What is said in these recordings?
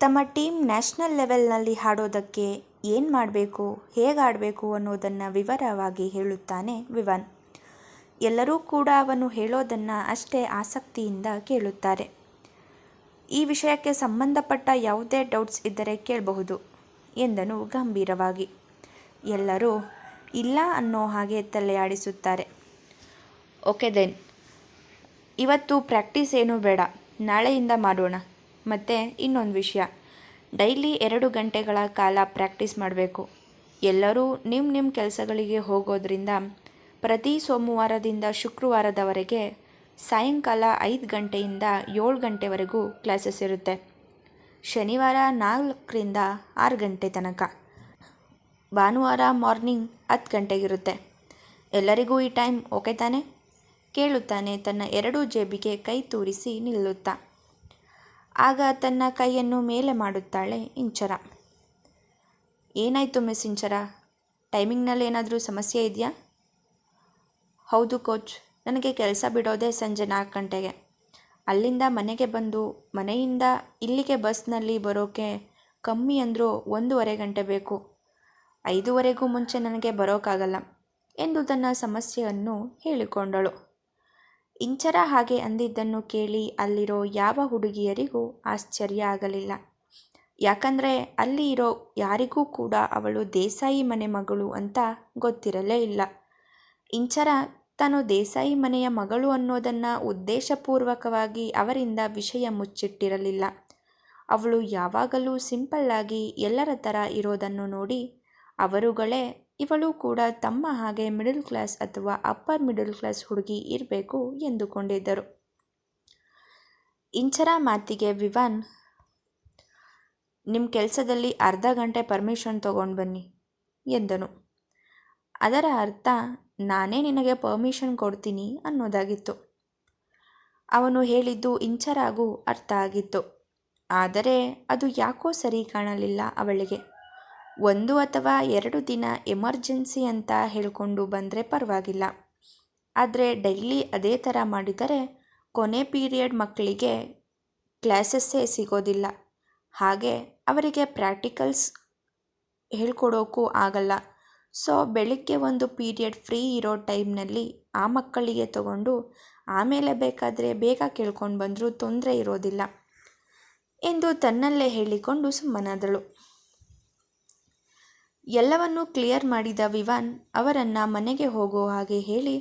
ತಮ್ಮ team national ಲೆವೆಲ್ನಲ್ಲಿ ಹಾಡೋದಕ್ಕೆ ಏನು ಮಾಡಬೇಕು, ಹೇಗೆ ಆಡಬೇಕು ಅನ್ನೋದನ್ನು ವಿವರವಾಗಿ ಹೇಳುತ್ತಾನೆ ವಿವನ್. ಎಲ್ಲರೂ ಕೂಡ ಅವನು ಹೇಳೋದನ್ನು ಅಷ್ಟೇ ಆಸಕ್ತಿಯಿಂದ ಕೇಳುತ್ತಾರೆ. ಈ ವಿಷಯಕ್ಕೆ ಸಂಬಂಧಪಟ್ಟ ಯಾವುದೇ ಡೌಟ್ಸ್ ಇದ್ದರೆ ಕೇಳಬಹುದು, ಎಂದನು ಗಂಭೀರವಾಗಿ. ಎಲ್ಲರೂ ಇಲ್ಲ ಅನ್ನೋ ಹಾಗೆ ತಲೆಯಾಡಿಸುತ್ತಾರೆ. ಓಕೆ ದೆನ್, ಇವತ್ತು ಪ್ರಾಕ್ಟೀಸ್ ಏನೂ ಬೇಡ, ನಾಳೆಯಿಂದ ಮಾಡೋಣ. ಮತ್ತು ಇನ್ನೊಂದು ವಿಷಯ. ಡೈಲಿ ಎರಡು ಗಂಟೆಗಳ ಕಾಲ ಪ್ರಾಕ್ಟೀಸ್ ಮಾಡಬೇಕು. ಎಲ್ಲರೂ ನಿಮ್ಮ ನಿಮ್ಮ ಕೆಲಸಗಳಿಗೆ ಹೋಗೋದ್ರಿಂದ ಪ್ರತಿ ಸೋಮವಾರದಿಂದ ಶುಕ್ರವಾರದವರೆಗೆ ಸಾಯಂಕಾಲ ಐದು ಗಂಟೆಯಿಂದ ಏಳು ಗಂಟೆವರೆಗೂ ಕ್ಲಾಸಸ್ ಇರುತ್ತೆ. ಶನಿವಾರ ನಾಲ್ಕರಿಂದ ಆರು ಗಂಟೆ ತನಕ. ಭಾನುವಾರ ಮಾರ್ನಿಂಗ್ ಹತ್ತು ಗಂಟೆಗಿರುತ್ತೆ. ಎಲ್ಲರಿಗೂ ಈ ಟೈಮ್ ಓಕೆ ತಾನೆ? ಕೇಳುತ್ತಾನೆ ತನ್ನ ಎರಡೂ ಜೇಬಿಗೆ ಕೈ ತೂರಿಸಿ ನಿಲ್ಲುತ್ತಾ. ಆಗ ತನ್ನ ಕೈಯನ್ನು ಮೇಲೆ ಮಾಡುತ್ತಾಳೆ ಇಂಚರ. ಏನಾಯಿತು ಮಿಸ್ ಇಂಚರ? ಟೈಮಿಂಗ್ನಲ್ಲಿ ಏನಾದರೂ ಸಮಸ್ಯೆ ಇದೆಯಾ? ಹೌದು ಕೋಚ್, ನನಗೆ ಕೆಲಸ ಬಿಡೋದೇ ಸಂಜೆ ನಾಲ್ಕು ಗಂಟೆಗೆ. ಅಲ್ಲಿಂದ ಮನೆಗೆ ಬಂದು ಮನೆಯಿಂದ ಇಲ್ಲಿಗೆ ಬಸ್ನಲ್ಲಿ ಬರೋಕ್ಕೆ ಕಮ್ಮಿ ಅಂದರೂ ಒಂದೂವರೆ ಗಂಟೆ ಬೇಕು. ಐದೂವರೆಗೂ ಮುಂಚೆ ನನಗೆ ಬರೋಕ್ಕಾಗಲ್ಲ ಎಂದು ತನ್ನ ಸಮಸ್ಯೆಯನ್ನು ಹೇಳಿಕೊಂಡಳು. ಇಂಚರ ಹಾಗೆ ಅಂದಿದ್ದನ್ನು ಕೇಳಿ ಅಲ್ಲಿರೋ ಯಾವ ಹುಡುಗಿಯರಿಗೂ ಆಶ್ಚರ್ಯ ಆಗಲಿಲ್ಲ. ಯಾಕಂದರೆ ಅಲ್ಲಿ ಇರೋ ಯಾರಿಗೂ ಕೂಡ ಅವಳು ದೇಸಾಯಿ ಮನೆ ಮಗಳು ಅಂತ ಗೊತ್ತಿರಲೇ ಇಲ್ಲ. ಇಂಚರ ತಾನು ದೇಸಾಯಿ ಮನೆಯ ಮಗಳು ಅನ್ನೋದನ್ನು ಉದ್ದೇಶಪೂರ್ವಕವಾಗಿ ಅವರಿಂದ ವಿಷಯ ಮುಚ್ಚಿಟ್ಟಿರಲಿಲ್ಲ. ಅವಳು ಯಾವಾಗಲೂ ಸಿಂಪಲ್ಲಾಗಿ ಎಲ್ಲರ ಥರ ಇರೋದನ್ನು ನೋಡಿ ಅವರುಗಳೇ, ಇವಳು ಕೂಡ ತಮ್ಮ ಹಾಗೆ ಮಿಡಲ್ ಕ್ಲಾಸ್ ಅಥವಾ ಅಪ್ಪರ್ ಮಿಡಲ್ ಕ್ಲಾಸ್ ಹುಡುಗಿ ಇರಬೇಕು ಎಂದುಕೊಂಡಿದ್ದರು. ಇಂಚರ ಮಾತಿಗೆ ವಿವಾನ್ ನಿಮ್ಮ ಕೆಲಸದಲ್ಲಿ ಅರ್ಧ ಗಂಟೆ ಪರ್ಮಿಷನ್ ತಗೊಂಡು ಬನ್ನಿ ಎಂದನು. ಅದರ ಅರ್ಥ, ನಾನೇ ನಿನಗೆ ಪರ್ಮಿಷನ್ ಕೊಡ್ತೀನಿ ಅನ್ನೋದಾಗಿತ್ತು. ಅವನು ಹೇಳಿದ್ದು ಇಂಚರಾಗೂ ಅರ್ಥ ಆಗಿತ್ತು. ಆದರೆ ಅದು ಯಾಕೋ ಸರಿ ಕಾಣಲಿಲ್ಲ ಅವಳಿಗೆ. ಒಂದು ಅಥವಾ ಎರಡು ದಿನ ಎಮರ್ಜೆನ್ಸಿ ಅಂತ ಹೇಳಿಕೊಂಡು ಬಂದರೆ ಪರವಾಗಿಲ್ಲ. ಆದರೆ ಡೈಲಿ ಅದೇ ಥರ ಮಾಡಿದರೆ ಕೊನೆ ಪೀರಿಯಡ್ ಮಕ್ಕಳಿಗೆ ಕ್ಲಾಸಸ್ಸೇ ಸಿಗೋದಿಲ್ಲ. ಹಾಗೆ ಅವರಿಗೆ ಪ್ರಾಕ್ಟಿಕಲ್ಸ್ ಹೇಳ್ಕೊಡೋಕ್ಕೂ ಆಗಲ್ಲ. ಸೊ ಬೆಳಿಗ್ಗೆ ಒಂದು ಪೀರಿಯಡ್ ಫ್ರೀ ಇರೋ ಟೈಮ್ನಲ್ಲಿ ಆ ಮಕ್ಕಳಿಗೆ ತಗೊಂಡು ಆಮೇಲೆ ಬೇಕಾದರೆ ಬೇಗ ಕೇಳ್ಕೊಂಡು ಬಂದರೂ ತೊಂದರೆ ಇರೋದಿಲ್ಲ. ಎಂದು ತನ್ನಲ್ಲೇ ಹೇಳಿಕೊಂಡು ಸುಮ್ಮನಾದಳು. ಎಲ್ಲವನ್ನೂ ಕ್ಲಿಯರ್ ಮಾಡಿದ ವಿವಾನ್ ಅವರನ್ನು ಮನೆಗೆ ಹೋಗೋ ಹಾಗೆ ಹೇಳಿ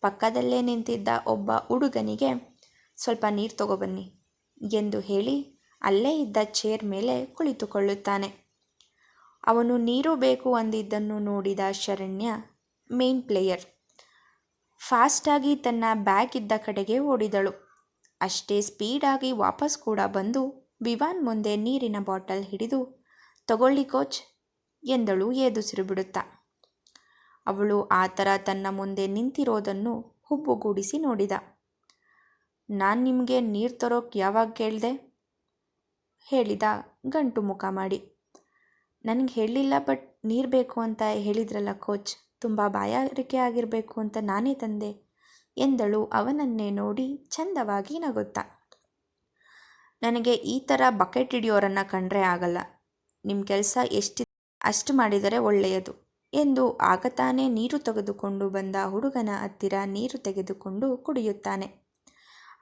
ಪಕ್ಕದಲ್ಲೇ ನಿಂತಿದ್ದ ಒಬ್ಬ ಹುಡುಗನಿಗೆ, ಸ್ವಲ್ಪ ನೀರು ತಗೊಬನ್ನಿ ಎಂದು ಹೇಳಿ ಅಲ್ಲೇ ಇದ್ದ ಚೇರ್ ಮೇಲೆ ಕುಳಿತುಕೊಳ್ಳುತ್ತಾನೆ. ಅವನು ನೀರು ಬೇಕು ಅಂದಿದ್ದನ್ನು ನೋಡಿದ ಶರಣ್ಯ, ಮೇನ್ ಪ್ಲೇಯರ್ ಫಾಸ್ಟಾಗಿ ತನ್ನ ಬ್ಯಾಗ್ ಇದ್ದ ಕಡೆಗೆ ಓಡಿದಳು. ಅಷ್ಟೇ ಸ್ಪೀಡಾಗಿ ವಾಪಸ್ ಕೂಡ ಬಂದು ವಿವಾನ್ ಮುಂದೆ ನೀರಿನ ಬಾಟಲ್ ಹಿಡಿದು, ತಗೊಳ್ಳಿ ಕೋಚ್ ಎಂದಳು ಏದುಸಿರು ಬಿಡುತ್ತಾ ಅವಳು ಆ ಥರ ತನ್ನ ಮುಂದೆ ನಿಂತಿರೋದನ್ನು ಹುಬ್ಬುಗೂಡಿಸಿ ನೋಡಿದ. ನಾನು ನಿಮಗೆ ನೀರು ತರೋಕೆ ಯಾವಾಗ ಕೇಳಿದೆ? ಹೇಳಿದ ಗಂಟು ಮುಖ ಮಾಡಿ. ನನಗೆ ಹೇಳಲಿಲ್ಲ ಬಟ್ ನೀರು ಬೇಕು ಅಂತ ಹೇಳಿದ್ರಲ್ಲ ಕೋಚ್, ತುಂಬ ಬಾಯಾರಿಕೆ ಆಗಿರಬೇಕು ಅಂತ ನಾನೇ ತಂದೆ ಎಂದಳು ಅವನನ್ನೇ ನೋಡಿ ಚಂದವಾಗಿ ನಗುತ್ತಾ. ನನಗೆ ಈ ಥರ ಬಕೆಟ್ ಹಿಡಿಯೋರನ್ನು ಕಂಡ್ರೆ ಆಗಲ್ಲ. ನಿಮ್ಮ ಕೆಲಸ ಎಷ್ಟು ಅಷ್ಟು ಮಾಡಿದರೆ ಒಳ್ಳೆಯದು ಎಂದು ಆಗ ತಾನೇ ನೀರು ತೆಗೆದುಕೊಂಡು ಬಂದ ಹುಡುಗನ ಹತ್ತಿರ ನೀರು ತೆಗೆದುಕೊಂಡು ಕುಡಿಯುತ್ತಾನೆ.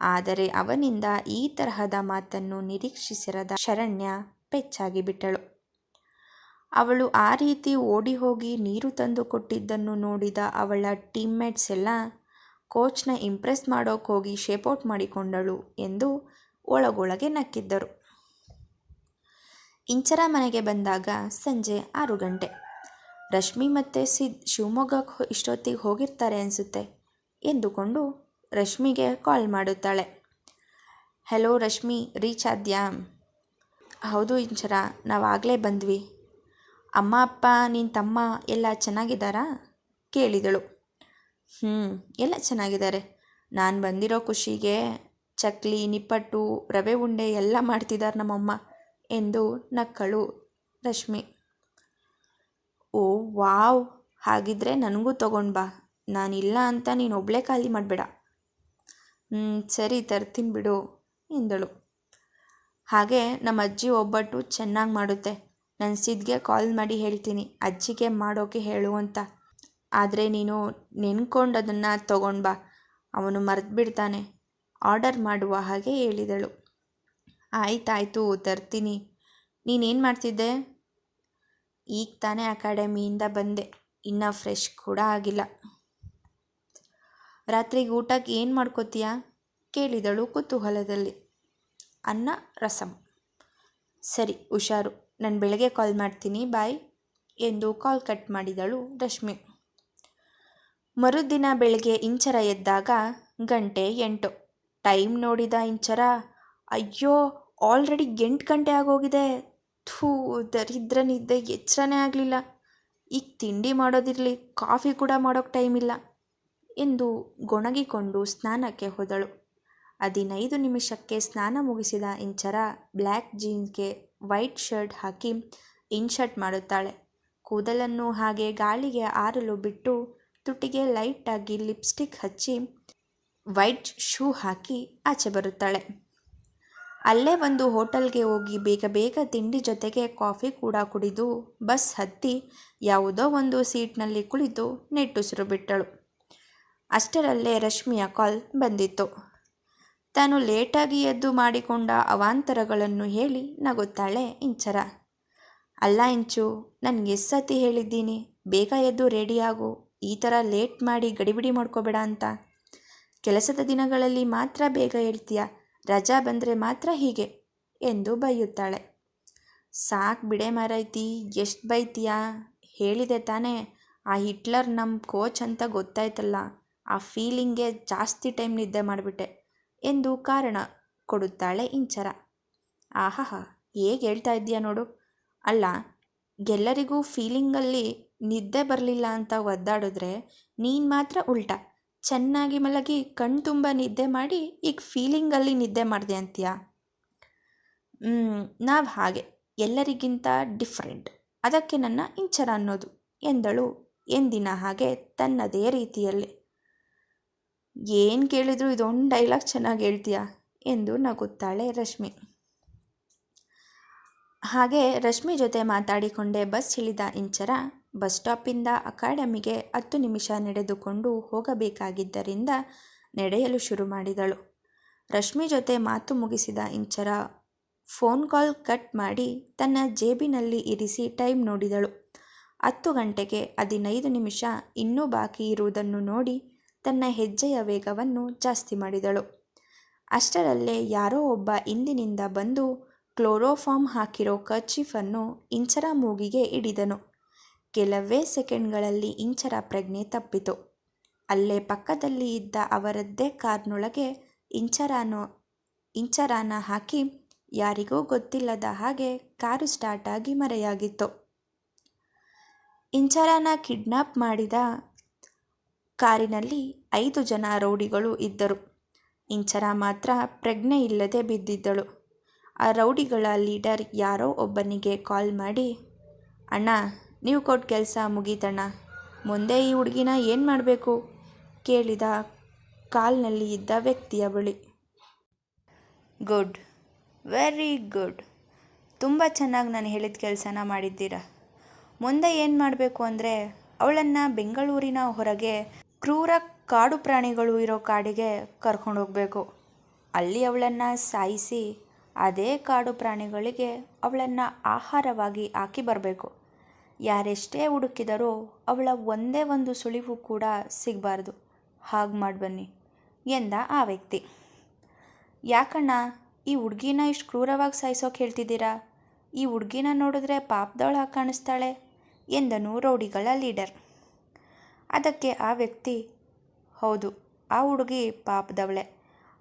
ಆದರೆ ಅವನಿಂದ ಈ ತರಹದ ಮಾತನ್ನು ನಿರೀಕ್ಷಿಸಿರದ ಶರಣ್ಯ ಪೆಚ್ಚಾಗಿ ಬಿಟ್ಟಳು. ಅವಳು ಆ ರೀತಿ ಓಡಿ ಹೋಗಿ ನೀರು ತಂದು ಕೊಟ್ಟಿದ್ದನ್ನು ನೋಡಿದ ಅವಳ ಟೀಮ್ಮೇಟ್ಸ್ ಎಲ್ಲ, ಕೋಚ್ನ ಇಂಪ್ರೆಸ್ ಮಾಡೋಕ್ಕೋಗಿ ಶೇಪೌಟ್ ಮಾಡಿಕೊಂಡಳು ಎಂದು ಒಳಗೊಳಗೆ ನಕ್ಕಿದ್ದರು. ಇಂಚರ ಮನೆಗೆ ಬಂದಾಗ ಸಂಜೆ ಆರು ಗಂಟೆ. ರಶ್ಮಿ ಮತ್ತು ಸಿದ್ ಶಿವಮೊಗ್ಗಕ್ಕೆ ಇಷ್ಟೊತ್ತಿಗೆ ಹೋಗಿರ್ತಾರೆ ಅನಿಸುತ್ತೆ ಎಂದುಕೊಂಡು ರಶ್ಮಿಗೆ ಕಾಲ್ ಮಾಡುತ್ತಾಳೆ. ಹೆಲೋ ರಶ್ಮಿ, ರೀಚ್ ಆದ್ಯಾ? ಹೌದು ಇಂಚರ ನಾವಾಗಲೇ ಬಂದ್ವಿ. ಅಮ್ಮ, ಅಪ್ಪ ನಿನ್ನ ತಮ್ಮ ಎಲ್ಲ ಚೆನ್ನಾಗಿದ್ದಾರಾ? ಕೇಳಿದಳು. ಹ್ಞೂ ಎಲ್ಲ ಚೆನ್ನಾಗಿದ್ದಾರೆ. ನಾನು ಬಂದಿರೋ ಖುಷಿಗೆ ಚಕ್ಲಿ, ನಿಪ್ಪಟ್ಟು, ರವೆ ಉಂಡೆ ಎಲ್ಲ ಮಾಡ್ತಿದ್ದಾರೆ ನಮ್ಮಮ್ಮ. ಎಂದು ನಕ್ಕಳು ರಶ್ಮಿ. ಓ, ವಾವ್, ಹಾಗಿದ್ರೆ ನನಗೂ ತಗೊಂಡು ಬಾ. ನಾನಿಲ್ಲ ಅಂತ ನೀನು ಒಬ್ಬಳೇ ಖಾಲಿ ಮಾಡಬೇಡ. ಹ್ಞೂ ಸರಿ, ತರ್ತೀನಿ ಬಿಡು, ಎಂದಳು. ಹಾಗೆ ನಮ್ಮ ಅಜ್ಜಿ ಒಬ್ಬಟ್ಟು ಚೆನ್ನಾಗಿ ಮಾಡುತ್ತೆ. ನನ್ನ ಸಿದ್ಗೆ ಕಾಲ್ ಮಾಡಿ ಹೇಳ್ತೀನಿ. ಅಜ್ಜಿಗೆ ಮಾಡೋಕೆ ಹೇಳು ಅಂತ. ಆದರೆ ನೀನು ನೆನ್ಕೊಂಡು ಅದನ್ನು ತಗೊಂಡು ಬಾ. ಅವನು ಮರೆತು ಬಿಡ್ತಾನೆ ಆರ್ಡರ್ ಮಾಡುವ ಹಾಗೆ ಹೇಳಿದಳು. ಆಯ್ತಾಯ್ತು, ತರ್ತೀನಿ. ನೀನೇನು ಮಾಡ್ತಿದ್ದೆ? ಈಗ ತಾನೇ ಅಕಾಡೆಮಿಯಿಂದ ಬಂದೆ. ಇನ್ನೂ ಫ್ರೆಶ್ ಕೂಡ ಆಗಿಲ್ಲ. ರಾತ್ರಿಗೆ ಊಟಕ್ಕೆ ಏನು ಮಾಡ್ಕೋತೀಯಾ? ಕೇಳಿದಳು ಕುತೂಹಲದಲ್ಲಿ. ಅನ್ನ, ರಸಂ. ಸರಿ, ಹುಷಾರು. ನಾನು ಬೆಳಗ್ಗೆ ಕಾಲ್ ಮಾಡ್ತೀನಿ ಬಾಯ್ ಎಂದು ಕಾಲ್ ಕಟ್ ಮಾಡಿದಳು ರಶ್ಮಿ. ಮರುದಿನ ಬೆಳಗ್ಗೆ ಇಂಚರ ಎದ್ದಾಗ ಗಂಟೆ ಎಂಟು. ಟೈಮ್ ನೋಡಿದ ಇಂಚರ. ಅಯ್ಯೋ ಆಲ್ರೆಡಿ ಎಂಟು ಗಂಟೆ ಆಗೋಗಿದೆ. ಥೂ, ದರಿದ್ರ ನಿದ್ದೆ ಎಚ್ಚರನೇ ಆಗಲಿಲ್ಲ. ಈಗ ತಿಂಡಿ ಮಾಡೋದಿರಲಿ, ಕಾಫಿ ಕೂಡ ಮಾಡೋಕ್ಕೆ ಟೈಮ್ ಇಲ್ಲ ಎಂದು ಗೊಣಗಿಕೊಂಡು ಸ್ನಾನಕ್ಕೆ ಹೋದಳು. ಹದಿನೈದು ನಿಮಿಷಕ್ಕೆ ಸ್ನಾನ ಮುಗಿಸಿದ ಇಂಚರ ಬ್ಲ್ಯಾಕ್ ಜೀನ್ಸ್ಗೆ ವೈಟ್ ಶರ್ಟ್ ಹಾಕಿ ಇನ್ಶರ್ಟ್ ಮಾಡುತ್ತಾಳೆ. ಕೂದಲನ್ನು ಹಾಗೆ ಗಾಳಿಗೆ ಆರಲು ಬಿಟ್ಟು ತುಟಿಗೆ ಲೈಟಾಗಿ ಲಿಪ್ಸ್ಟಿಕ್ ಹಚ್ಚಿ ವೈಟ್ ಶೂ ಹಾಕಿ ಆಚೆ ಬರುತ್ತಾಳೆ. ಅಲ್ಲೇ ಒಂದು ಹೋಟೆಲ್ಗೆ ಹೋಗಿ ಬೇಗ ಬೇಗ ತಿಂಡಿ ಜೊತೆಗೆ ಕಾಫಿ ಕೂಡ ಕುಡಿದು ಬಸ್ ಹತ್ತಿ ಯಾವುದೋ ಒಂದು ಸೀಟ್ನಲ್ಲಿ ಕುಳಿತು ನೆಟ್ಟುಸಿರು ಬಿಟ್ಟಳು. ಅಷ್ಟರಲ್ಲೇ ರಶ್ಮಿಯ ಕಾಲ್ ಬಂದಿತ್ತು. ತಾನು ಲೇಟಾಗಿ ಎದ್ದು ಮಾಡಿಕೊಂಡ ಅವಾಂತರಗಳನ್ನು ಹೇಳಿ ನಗುತ್ತಾಳೆ ಇಂಚರ. ಅಲ್ಲ ಇಂಚು, ನನಗೆ ಸತಿ ಹೇಳಿದ್ದೀನಿ. ಬೇಗ ಎದ್ದು ರೆಡಿಯಾಗು. ಈ ಥರ ಲೇಟ್ ಮಾಡಿ ಗಡಿಬಿಡಿ ಮಾಡ್ಕೋಬೇಡ ಅಂತ. ಕೆಲಸದ ದಿನಗಳಲ್ಲಿ ಮಾತ್ರ ಬೇಗ ಹೇಳ್ತೀಯ ರಜಾ ಬಂದರೆ ಮಾತ್ರ ಹೀಗೆ ಎಂದು ಬೈಯುತ್ತಾಳೆ. ಸಾಕು ಬಿಡೆ ಮಾರೈತಿ ಎಷ್ಟು ಬೈತೀಯಾ? ಹೇಳಿದೆ ತಾನೇ. ಆ ಹಿಟ್ಲರ್ ನಮ್ಮ ಕೋಚ್ ಅಂತ ಗೊತ್ತಾಯ್ತಲ್ಲ, ಆ ಫೀಲಿಂಗ್ಗೆ ಜಾಸ್ತಿ ಟೈಮ್ ನಿದ್ದೆ ಮಾಡಿಬಿಟ್ಟೆ ಎಂದು ಕಾರಣ ಕೊಡುತ್ತಾಳೆ ಇಂಚರ. ಆಹಾಹಾ, ಹೇಗೆ ಹೇಳ್ತಾ ಇದ್ದೀಯಾ ನೋಡು. ಅಲ್ಲ, ಎಲ್ಲರಿಗೂ ಫೀಲಿಂಗಲ್ಲಿ ನಿದ್ದೆ ಬರಲಿಲ್ಲ ಅಂತ ಒದ್ದಾಡಿದ್ರೆ ನೀನು ಮಾತ್ರ ಉಲ್ಟಾ. ಚೆನ್ನಾಗಿ ಮಲಗಿ ಕಣ್ಣು ತುಂಬ ನಿದ್ದೆ ಮಾಡಿ, ಈಗ ಫೀಲಿಂಗಲ್ಲಿ ನಿದ್ದೆ ಮಾಡಿದೆ ಅಂತೀಯ? ನಾವು ಹಾಗೆ. ಎಲ್ಲರಿಗಿಂತ ಡಿಫ್ರೆಂಟ್ ಅದಕ್ಕೆ ನನ್ನ ಇಂಚರ ಅನ್ನೋದು, ಎಂದಳು ಎಂದಿನ ಹಾಗೆ ತನ್ನದೇ ರೀತಿಯಲ್ಲಿ. ಏನು ಕೇಳಿದ್ರು ಇದೊಂದು ಡೈಲಾಗ್ ಚೆನ್ನಾಗಿ ಹೇಳ್ತೀಯ? ಎಂದು ನಗುತ್ತಾಳೆ ರಶ್ಮಿ. ಹಾಗೆ ರಶ್ಮಿ ಜೊತೆ ಮಾತಾಡಿಕೊಂಡೇ ಬಸ್ ಇಳಿದ ಇಂಚರ ಬಸ್ ಸ್ಟಾಪಿಂದ ಅಕಾಡೆಮಿಗೆ ಹತ್ತು ನಿಮಿಷ ನಡೆದುಕೊಂಡು ಹೋಗಬೇಕಾಗಿದ್ದರಿಂದ ನಡೆಯಲು ಶುರು ಮಾಡಿದಳು. ರಶ್ಮಿ ಜೊತೆ ಮಾತು ಮುಗಿಸಿದ ಇಂಚರ ಫೋನ್ ಕಾಲ್ ಕಟ್ ಮಾಡಿ ತನ್ನ ಜೇಬಿನಲ್ಲಿ ಇರಿಸಿ ಟೈಮ್ ನೋಡಿದಳು. ಹತ್ತು ಗಂಟೆಗೆ ಹದಿನೈದು ನಿಮಿಷ ಇನ್ನೂ ಬಾಕಿ ಇರುವುದನ್ನು ನೋಡಿ ತನ್ನ ಹೆಜ್ಜೆಯ ವೇಗವನ್ನು ಜಾಸ್ತಿ ಮಾಡಿದಳು. ಅಷ್ಟರಲ್ಲೇ ಯಾರೋ ಒಬ್ಬ ಹಿಂದಿನಿಂದ ಬಂದು ಕ್ಲೋರೋಫಾರ್ಮ್ ಹಾಕಿರೋ ಕರ್ಚೀಫನ್ನು ಇಂಚರ ಮೂಗಿಗೆ ಹಿಡಿದನು. ಕೆಲವೇ ಸೆಕೆಂಡ್ಗಳಲ್ಲಿ ಇಂಚರ ಪ್ರಜ್ಞೆ ತಪ್ಪಿತು. ಅಲ್ಲೇ ಪಕ್ಕದಲ್ಲಿ ಇದ್ದ ಅವರದ್ದೇ ಕಾರ್ನೊಳಗೆ ಇಂಚರಾನೋ, ಇಂಚರಾನ ಹಾಕಿ ಯಾರಿಗೂ ಗೊತ್ತಿಲ್ಲದ ಹಾಗೆ ಕಾರು ಸ್ಟಾರ್ಟ್ ಆಗಿ ಮರೆಯಾಗಿತ್ತು. ಇಂಚರಾನ ಕಿಡ್ನಾಪ್ ಮಾಡಿದ ಕಾರಿನಲ್ಲಿ ಐದು ಜನ ರೌಡಿಗಳು ಇದ್ದರು. ಇಂಚರ ಮಾತ್ರ ಪ್ರಜ್ಞೆ ಇಲ್ಲದೆ ಬಿದ್ದಿದ್ದಳು. ಆ ರೌಡಿಗಳ ಲೀಡರ್ ಯಾರೋ ಒಬ್ಬನಿಗೆ ಕಾಲ್ ಮಾಡಿ, ಅಣ್ಣ ನೀವು ಕೊಟ್ಟ ಕೆಲಸ ಮುಗೀತಣ್ಣ. ಮುಂದೆ ಈ ಹುಡುಗಿನ ಏನು ಮಾಡಬೇಕು? ಕೇಳಿದ ಕಾಲ್ನಲ್ಲಿ ಇದ್ದ ವ್ಯಕ್ತಿಯ ಬಳಿ. ಗುಡ್. Very good. ತುಂಬ ಚೆನ್ನಾಗಿ ನಾನು ಹೇಳಿದ ಕೆಲಸನ ಮಾಡಿದ್ದೀರಾ. ಮುಂದೆ ಏನು ಮಾಡಬೇಕು ಅಂದರೆ, ಅವಳನ್ನು ಬೆಂಗಳೂರಿನ ಹೊರಗೆ ಕ್ರೂರ ಕಾಡು ಪ್ರಾಣಿಗಳು ಇರೋ ಕಾಡಿಗೆ ಕರ್ಕೊಂಡು ಹೋಗಬೇಕು. ಅಲ್ಲಿ ಅವಳನ್ನು ಸಾಯಿಸಿ, ಅದೇ ಕಾಡು ಪ್ರಾಣಿಗಳಿಗೆ ಅವಳನ್ನು ಆಹಾರವಾಗಿ ಹಾಕಿ ಬರಬೇಕು. ಯಾರೆಷ್ಟೇ ಹುಡುಕಿದರೂ ಅವಳ ಒಂದೇ ಒಂದು ಸುಳಿವು ಕೂಡ ಸಿಗಬಾರ್ದು. ಹಾಗೆ ಮಾಡಿ ಬನ್ನಿ, ಎಂದ ಆ ವ್ಯಕ್ತಿ. ಯಾಕಣ್ಣ, ಈ ಹುಡುಗಿನ ಇಷ್ಟು ಕ್ರೂರವಾಗಿ ಸಾಯಿಸೋಕೆ ಹೇಳ್ತಿದ್ದೀರಾ? ಈ ಹುಡುಗಿನ ನೋಡಿದ್ರೆ ಪಾಪದವಳ ಕಾಣಿಸ್ತಾಳೆ ಎಂದನು ರೌಡಿಗಳ ಲೀಡರ್. ಅದಕ್ಕೆ ಆ ವ್ಯಕ್ತಿ, ಹೌದು, ಆ ಹುಡುಗಿ ಪಾಪದವಳೆ.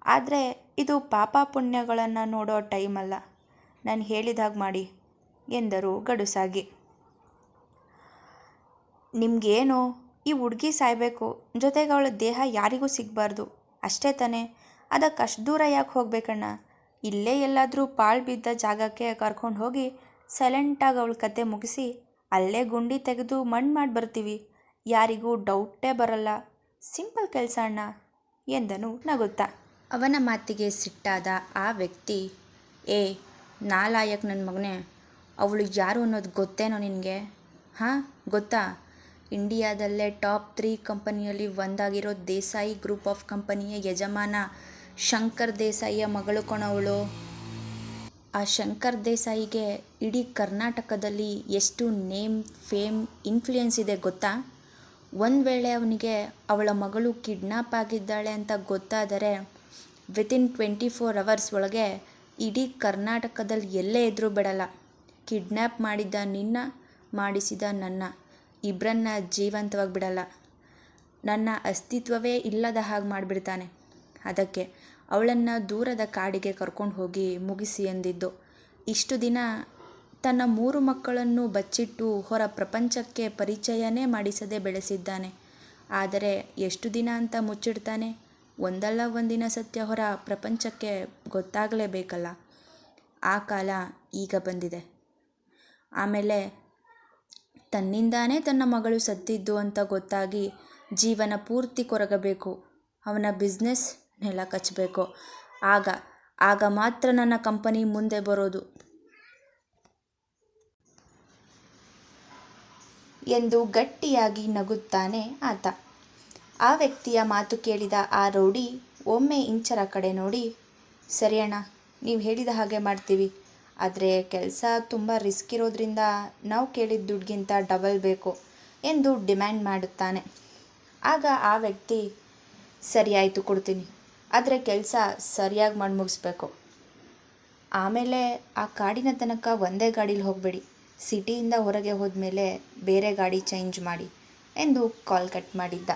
ಆದರೆ ಇದು ಪಾಪ ಪುಣ್ಯಗಳನ್ನು ನೋಡೋ ಟೈಮಲ್ಲ. ನಾನು ಹೇಳಿದ ಹಾಗೆ ಮಾಡಿ, ಎಂದರು ಗಡುಸಾಗಿ. ನಿಮಗೇನು? ಈ ಹುಡುಗಿ ಸಾಯಬೇಕು. ಜೊತೆಗೆ ಅವಳ ದೇಹ ಯಾರಿಗೂ ಸಿಗಬಾರ್ದು. ಅಷ್ಟೇ ತಾನೇ. ಅದಕ್ಕೆ ಅಷ್ಟು ದೂರ ಯಾಕೆ ಹೋಗ್ಬೇಕಣ್ಣ? ಇಲ್ಲೇ ಎಲ್ಲಾದರೂ ಪಾಳು ಬಿದ್ದ ಜಾಗಕ್ಕೆ ಕರ್ಕೊಂಡು ಹೋಗಿ ಸೈಲೆಂಟಾಗಿ ಅವಳ ಕತೆ ಮುಗಿಸಿ ಅಲ್ಲೇ ಗುಂಡಿ ತೆಗೆದು ಮಣ್ಣು ಮಾಡಿ ಬರ್ತೀವಿ. ಯಾರಿಗೂ ಡೌಟೇ ಬರಲ್ಲ. ಸಿಂಪಲ್ ಕೆಲಸ ಅಣ್ಣ. ಎಂದನು ನಗುತ್ತಾ. ಅವನ ಮಾತಿಗೆ ಸಿಟ್ಟಾದ ಆ ವ್ಯಕ್ತಿ, ಏ, ನಾಲಾಯಕ್ ನನ್ನ ಮಗನೇ, ಅವಳು ಯಾರು ಅನ್ನೋದು ಗೊತ್ತೇನೋ ನಿನಗೆ? ಹಾಂ, ಗೊತ್ತಾ? ಇಂಡಿಯಾದಲ್ಲೇ ಟಾಪ್ ತ್ರೀ ಕಂಪನಿಯಲ್ಲಿ ಒಂದಾಗಿರೋ ದೇಸಾಯಿ ಗ್ರೂಪ್ ಆಫ್ ಕಂಪನಿಯ ಯಜಮಾನ ಶಂಕರ್ ದೇಸಾಯಿಯ ಮಗಳು ಕೊಣವಳು. ಆ ಶಂಕರ್ ದೇಸಾಯಿಗೆ ಇಡೀ ಕರ್ನಾಟಕದಲ್ಲಿ ಎಷ್ಟು ನೇಮ್, ಫೇಮ್, ಇನ್ಫ್ಲೂಯೆನ್ಸ್ ಇದೆ ಗೊತ್ತಾ? ಒಂದು ವೇಳೆ ಅವನಿಗೆ ಅವಳ ಮಗಳು ಕಿಡ್ನಾಪ್ ಆಗಿದ್ದಾಳೆ ಅಂತ ಗೊತ್ತಾದರೆ ವಿತಿನ್ ಟ್ವೆಂಟಿ ಫೋರ್ ಅವರ್ಸ್ ಒಳಗೆ ಇಡೀ ಕರ್ನಾಟಕದಲ್ಲಿ ಎಲ್ಲೇ ಇದ್ದರೂ ಬಿಡಲ್ಲ. ಕಿಡ್ನ್ಯಾಪ್ ಮಾಡಿದ್ದ ನಿನ್ನ, ಮಾಡಿಸಿದ ನನ್ನ. ಇಬ್ಬರನ್ನ ಜೀವಂತವಾಗಿ ಬಿಡಲ್ಲ. ನನ್ನ ಅಸ್ತಿತ್ವವೇ ಇಲ್ಲದ ಹಾಗೆ ಮಾಡಿಬಿಡ್ತಾನೆ. ಅದಕ್ಕೆ ಅವಳನ್ನು ದೂರದ ಕಾಡಿಗೆ ಕರ್ಕೊಂಡು ಹೋಗಿ ಮುಗಿಸಿ ಎಂದಿದ್ದು. ಇಷ್ಟು ದಿನ ತನ್ನ ಮೂರು ಮಕ್ಕಳನ್ನು ಬಚ್ಚಿಟ್ಟು ಹೊರ ಪ್ರಪಂಚಕ್ಕೆ ಪರಿಚಯನೇ ಮಾಡಿಸದೆ ಬೆಳೆಸಿದ್ದಾನೆ. ಆದರೆ ಎಷ್ಟು ದಿನ ಅಂತ ಮುಚ್ಚಿಡ್ತಾನೆ? ಒಂದಲ್ಲ ಒಂದಿನ ಸತ್ಯ ಹೊರ ಪ್ರಪಂಚಕ್ಕೆ ಗೊತ್ತಾಗಲೇಬೇಕಲ್ಲ. ಆ ಕಾಲ ಈಗ ಬಂದಿದೆ. ಆಮೇಲೆ ತನ್ನಿಂದಾನೇ ತನ್ನ ಮಗಳು ಸತ್ತಿದ್ದು ಅಂತ ಗೊತ್ತಾಗಿ ಜೀವನ ಪೂರ್ತಿ ಕೊರಗಬೇಕು. ಅವನ ಬಿಸ್ನೆಸ್ ನೆಲ ಕಚ್ಚಬೇಕು. ಆಗ ಆಗ ಮಾತ್ರ ನನ್ನ ಕಂಪನಿ ಮುಂದೆ ಬರೋದು. ಎಂದು ಗಟ್ಟಿಯಾಗಿ ನಗುತ್ತಾನೆ ಆತ. ಆ ವ್ಯಕ್ತಿಯ ಮಾತು ಕೇಳಿದ ಆ ರೌಡಿ ಒಮ್ಮೆ ಇಂಚರ ಕಡೆ ನೋಡಿ ಸರಿಯಣ್ಣ ನೀವು ಹೇಳಿದ ಹಾಗೆ ಮಾಡ್ತೀವಿ. ಆದರೆ ಕೆಲಸ ತುಂಬ ರಿಸ್ಕ್ ಇರೋದ್ರಿಂದ ನಾವು ಕೇಳಿದ ದುಡ್ಡಿಗಿಂತ ಡಬಲ್ ಬೇಕು ಎಂದು ಡಿಮ್ಯಾಂಡ್ ಮಾಡುತ್ತಾನೆ. ಆಗ ಆ ವ್ಯಕ್ತಿ, ಸರಿ ಆಯಿತು ಕೊಡ್ತೀನಿ. ಆದರೆ ಕೆಲಸ ಸರಿಯಾಗಿ ಮಾಡಿ ಮುಗಿಸ್ಬೇಕು. ಆಮೇಲೆ ಆ ಕಾಡಿನ ತನಕ ಒಂದೇ ಗಾಡೀಲಿ ಹೋಗಬೇಡಿ. ಸಿಟಿಯಿಂದ ಹೊರಗೆ ಹೋದ ಮೇಲೆ ಬೇರೆ ಗಾಡಿ ಚೇಂಜ್ ಮಾಡಿ ಎಂದು ಕಾಲ್ ಕಟ್ ಮಾಡಿದ್ದ.